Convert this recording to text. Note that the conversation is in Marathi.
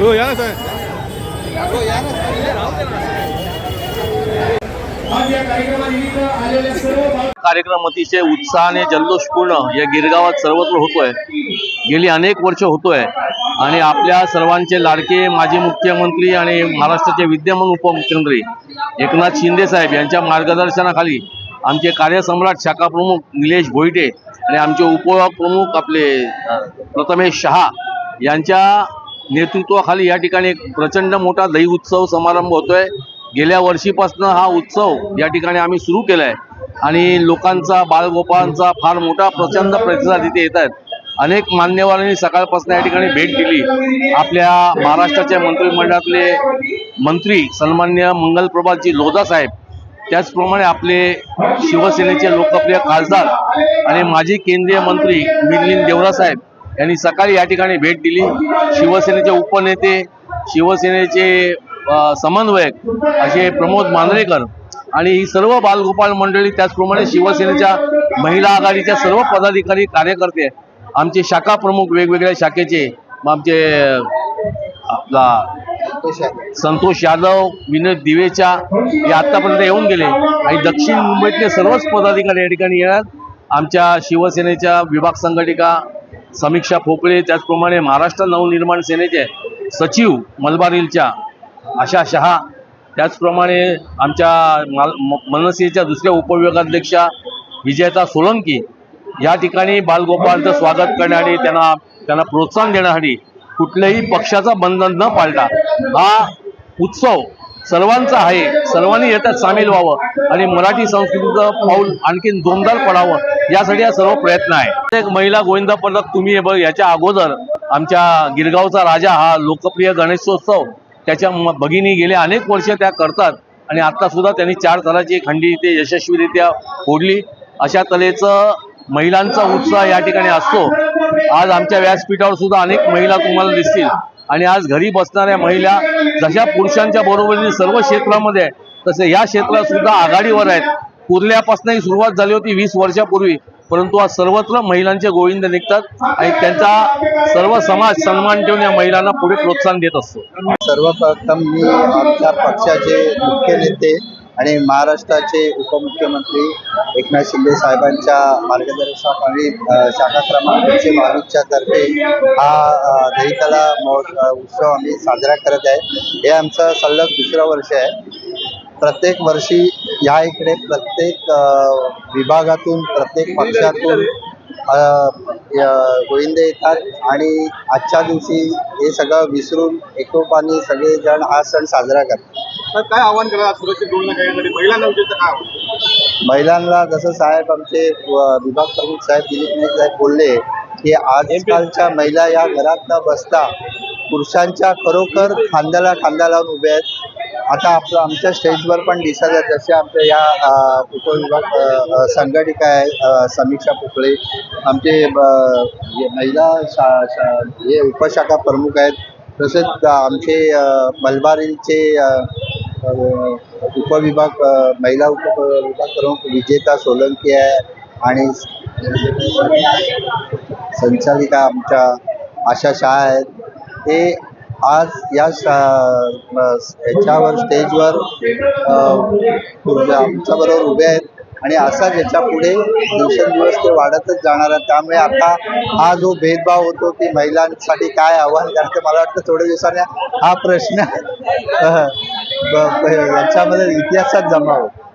हो या ना साहेब. हो या ना. कार्यक्रम अतिशय उत्साहाने जल्लोषपूर्ण या गिरगावात सर्वत्र होतोय. गेली अनेक वर्ष होतोय. आणि आपल्या सर्वांचे लाडके माजी मुख्यमंत्री आणि महाराष्ट्राचे विद्यमान उपमुख्यमंत्री एकनाथ शिंदे साहेब यांच्या मार्गदर्शनाखाली आमचे कार्यसम्राट शाखा प्रमुख निलेश भोईटे आणि आमचे उपप्रमुख आपले प्रथमेश शहा यांच्या नेतृत्वाखाली या ठिकाणी एक प्रचंड मोठा दही उत्सव समारंभ होतोय. गेल्या वर्षीपासून हा उत्सव या ठिकाणी आम्ही सुरू केला आहे आणि लोकांचा बाळगोपाळांचा फार मोठा प्रचंड प्रतिसाद इथे येत आहेत. अनेक मान्यवरांनी सकाळपासून या ठिकाणी भेट दिली. आपल्या महाराष्ट्राच्या मंत्रिमंडळातले मंत्री सन्मान्य मंगलप्रभातजी लोधा साहेब त्याचप्रमाणे आपले शिवसेनेचे लोकप्रिय खासदार आणि माजी केंद्रीय मंत्री मिलिंद देवरा साहेब यांनी सकाळी या ठिकाणी भेट दिली. शिवसेनेचे उपनेते शिवसेनेचे समन्वयक असे प्रमोद मांजरेकर आणि ही सर्व बालगोपाळ मंडळी त्याचप्रमाणे शिवसेनेच्या महिला आघाडीच्या सर्व पदाधिकारी कार्यकर्ते आमचे शाखा प्रमुख वेगवेगळ्या शाखेचे आमचे आपला संतोष यादव विनोद दिवेच्या हे आतापर्यंत येऊन गेले आणि दक्षिण मुंबईतले सर्वच पदाधिकारी या ठिकाणी येणार. आमच्या शिवसेनेच्या विभाग संघटिका समीक्षा फोपळे त्याचप्रमाणे महाराष्ट्र नवनिर्माण सेनेचे सचिव मलबारीलच्या आशा शहा त्याचप्रमाणे आमच्या माल- मनसेच्या दुसऱ्या उपविभागाध्यक्षा विजयता सोलंकी या ठिकाणी बालगोपाळचं स्वागत करण्यासाठी त्यांना त्यांना प्रोत्साहन देण्यासाठी कुठल्याही पक्षाचा बंधन न पाळता हा उत्सव सर्वांचा आहे. सर्वांनी याच्यात सामील व्हावं आणि मराठी संस्कृतीचं पाऊल आणखीन जोमदार पडावं यासाठी हा सर्व प्रयत्न आहे. एक महिला गोविंदा पदक तुम्ही हे बघ याच्या अगोदर आमच्या गिरगावचा राजा हा लोकप्रिय गणेशोत्सव त्याच्या भगिनी गेले अनेक वर्ष त्या करतात. आणि आत्तासुद्धा त्यांनी चार तराची खंडी ते यशस्वीरित्या फोडली. अशा तऱ्हेचं महिलांचा उत्साह या ठिकाणी असतो. आज आमच्या व्यासपीठावर सुद्धा अनेक महिला तुम्हाला दिसतील. आणि आज घरी बसणाऱ्या महिला जशा पुरुषांच्या बरोबरीने सर्व क्षेत्रामध्ये आहे, तसे या क्षेत्रात सुद्धा आघाडीवर आहेत. कुर्ल्यापासून ही सुरुवात झाली होती वीस वर्षापूर्वी. परंतु आज सर्वत्र महिलांचे गोविंद निघतात आणि त्यांचा सर्व समाज सन्मान ठेवून या महिलांना पुढे प्रोत्साहन देत असतो. सर्वप्रथम मी आमच्या पक्षाचे मुख्य नेते आणि महाराष्ट्राचे उपमुख्यमंत्री एकनाथ शिंदे साहेबांच्या मार्गदर्शनाखाली आणि शाखा क्रमांक एकशे बावीसच्या तर्फे हा अ, दहीतला महोत्सव उत्सव आम्ही साजरा करत आहे. हे आमचं सलग दुसरं वर्ष आहे. प्रत्येक वर्षी ह्या इकडे प्रत्येक विभागातून प्रत्येक पक्षातून य- गोविंदे येतात आणि आजच्या दिवशी हे सगळं विसरून एकोपाने सगळेजण हा सण साजरा करतात. काय आव्हान केलं सुरक्षित महिलांना? महिलांना जसं साहेब आमचे विभाग प्रमुख साहेब दिलीप नाईक साहेब बोलले की आजकालच्या महिला या घरात न बसता पुरुषांच्या खरोखर खांद्याला खांदा लावून उभ्या आहेत. आता आपलं आमच्या स्टेजवर पण दिसत जसे आमच्या या उपविभाग संघटिका आहे समीक्षा पोकळे. आमचे महिला शा शा हे उपशाखा प्रमुख आहेत. तसेच आमचे मलबारीचे उपविभाग महिला उपविभाग प्रमुख विजेता सोलंकी आहे आणि संचालिका आमच्या आशा शाह आहेत. ते आज या शा- ह्याच्यावर स्टेजवर आमच्याबरोबर उभे आहेत. आणि असाच याच्यापुढे दिवसेंदिवस ते वाढतच जाणार आहे. त्यामुळे आता हा जो भेदभाव होतो की महिलांसाठी काय आव्हान करायचं मला वाटतं थोड्या दिवसाने हा प्रश्न याच्यामध्ये इतिहासात जमा होतो